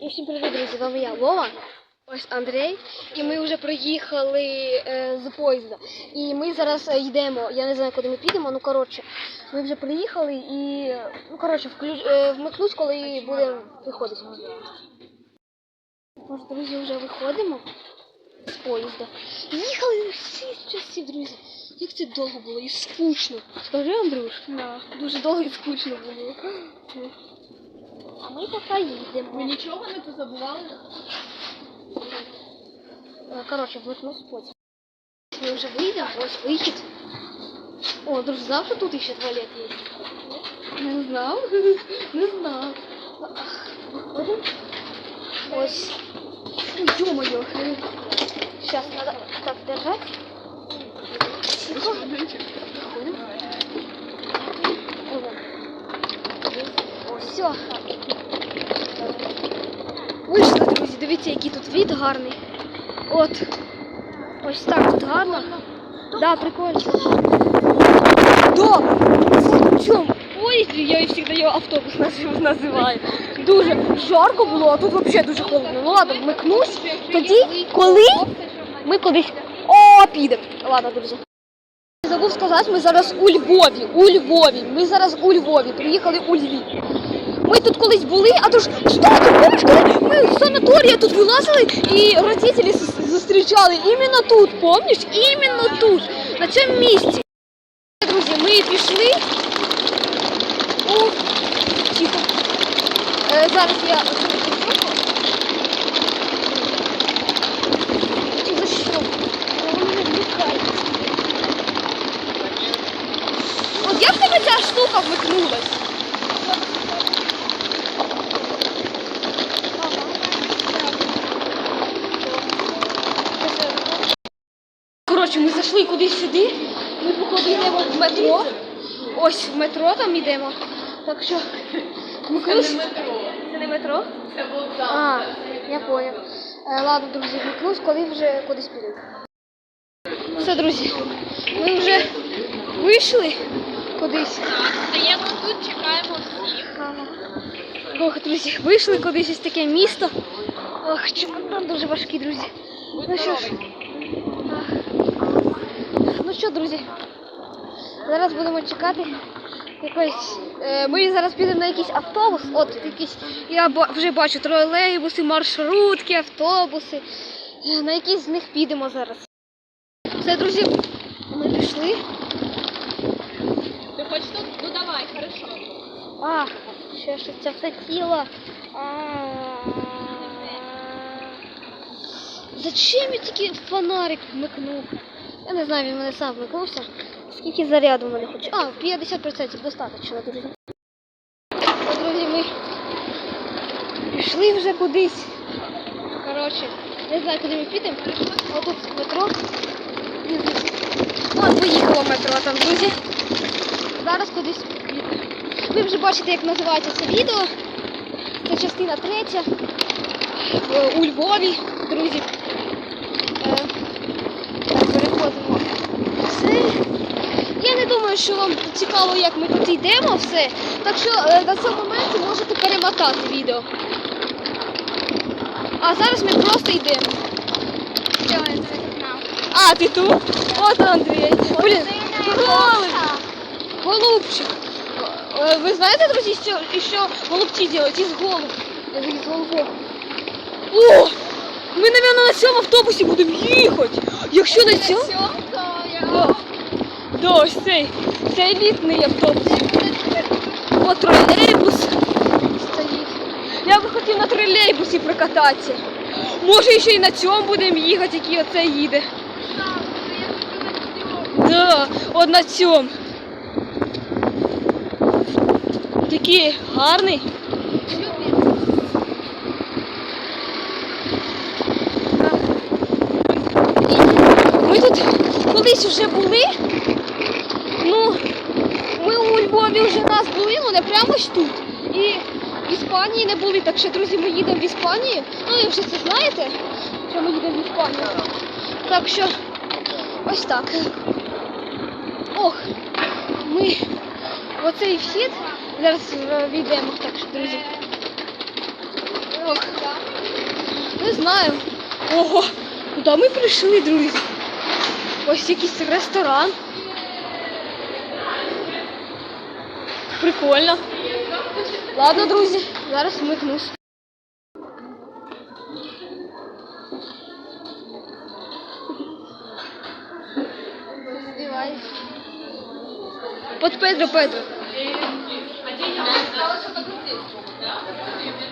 І всім привіт, друзі! З вами я Вова, ось Андрій. І ми вже проїхали е, з поїзда. І ми зараз е, йдемо. Я не знаю, куди ми підемо. Ну коротше, ми вже приїхали і ну коротше, включ, е, вмикнусь, коли будемо виходити. Ось, друзі, вже виходимо з поїзда. Їхали всі часів, друзі. Як це довго було і скучно. Скажи, Андрюш? Да. Дуже довго і скучно було А ми поки їдемо. Ви нічого не позабували? Е, Коротше, вмикнув потім. Ми вже вийдемо, ось вихід. О, друзі, знав, що тут ще туалет є? Не знав? Не знав. Виходимо. Ось. Ой, ё-моё. Сейчас надо так держать. Тихо. Выходим. Все. Вийшли, друзі, дивіться, який тут від гарний. От. Ось так тут гарно. Да, прикольно. Да! В чому? Ой, я завжди його автобус називаю. Дуже жарко було, а тут взагалі дуже холодно. Ну ладно, вмикнусь. Тоді, коли ми кудись о, підемо. Ладно, друзі. Забув сказати, ми зараз у Львові. У Львові. Ми зараз у Львові. Приїхали у Львів. Ми тут колись були, а то ж ти помниш, коли ми з санаторія тут вилазили і родителі зустрічали іменно тут, помніш? Іменно тут, на цьому місці. Друзі, ми пішли. О, тихо. Е, зараз я за що? От як тебе ця штука вмикнулась? Коротше, ми зайшли кудись сюди. Ми, походу, йдемо в метро. Ось в метро там йдемо. Так що ми Це колись... не метро. Це не метро? Це вокзал. А, я понял. Е, ладно, друзі, вмикнусь, коли вже кудись піду. Все, друзі, ми вже вийшли кудись. Стоїмо тут, чекаємо всіх. Ох, друзі, вийшли кудись ось таке місто. Ох, чемодан дуже важкий, друзі. Ну що ж. Що, друзі, зараз будемо чекати якоїсь. е, Ми зараз підемо на якийсь автобус. От якийсь, я вже бачу тролейбуси, маршрутки, автобуси. Е, На якийсь з них підемо зараз. Все, друзі, ми пішли. Ти хочеш тут? Ну давай, хорошо. А, ще щось це все тіло. А. Зачем я тільки фонарик вмикнув? Я не знаю, він мене сам вмикнувся. Скільки заряду в мене хоче? А, 50% достатньо, друзі. Друзі, ми пішли вже кудись. Коротше, не знаю, куди ми підемо. Отут метро. От поїхало метро там, друзі. Зараз кудись підемо. Ви вже бачите, як називається це відео. Це частина третя. У Львові, друзі. Е, Так, переходимо. Все. Я не думаю, що вам цікаво, як ми тут йдемо все. Так що е, на цьому моменті можете перемотати відео. А зараз ми просто йдемо. А, ти тут? От Андрій. Блін, голуб. Голубчик. Е, Ви знаєте, друзі, що, що голубці роблять із голуб? Із голубок. О! Ми, мабуть, на цьому автобусі будемо їхати. Якщо на цьому... Ось цей. Це елітний автобус. О, тролейбус стоїть. Я би хотів на тролейбусі прокататися. Може, ще й на цьому будемо їхати, який оце їде. Да, от на цьому. Такий гарний. Ми тут колись вже були. Ну, ми у Львові вже нас були, але прямо ж тут. І в Іспанії не були. Так що, друзі, ми їдемо в Іспанію. Ну, ви вже це знаєте, що ми їдемо в Іспанію. Так що ось так. Ох, ми оцей вхід зараз е, війдемо. Так що, друзі. Ох. Не знаю. Ого, куди ми прийшли, друзі? Ось якийсь ресторан. Прикольно. Ладно, друзі, зараз. Здіваюсь. Под Педро, Педро. Это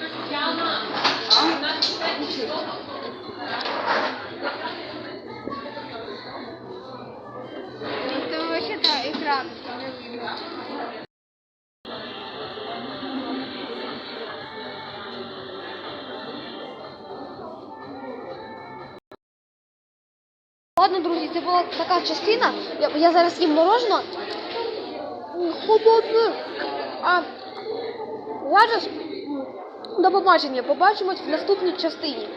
Ладно, друзі, це була така частина. Я, я зараз їм морожено. Холодно. А зараз до побачення. Побачимось в наступній частині.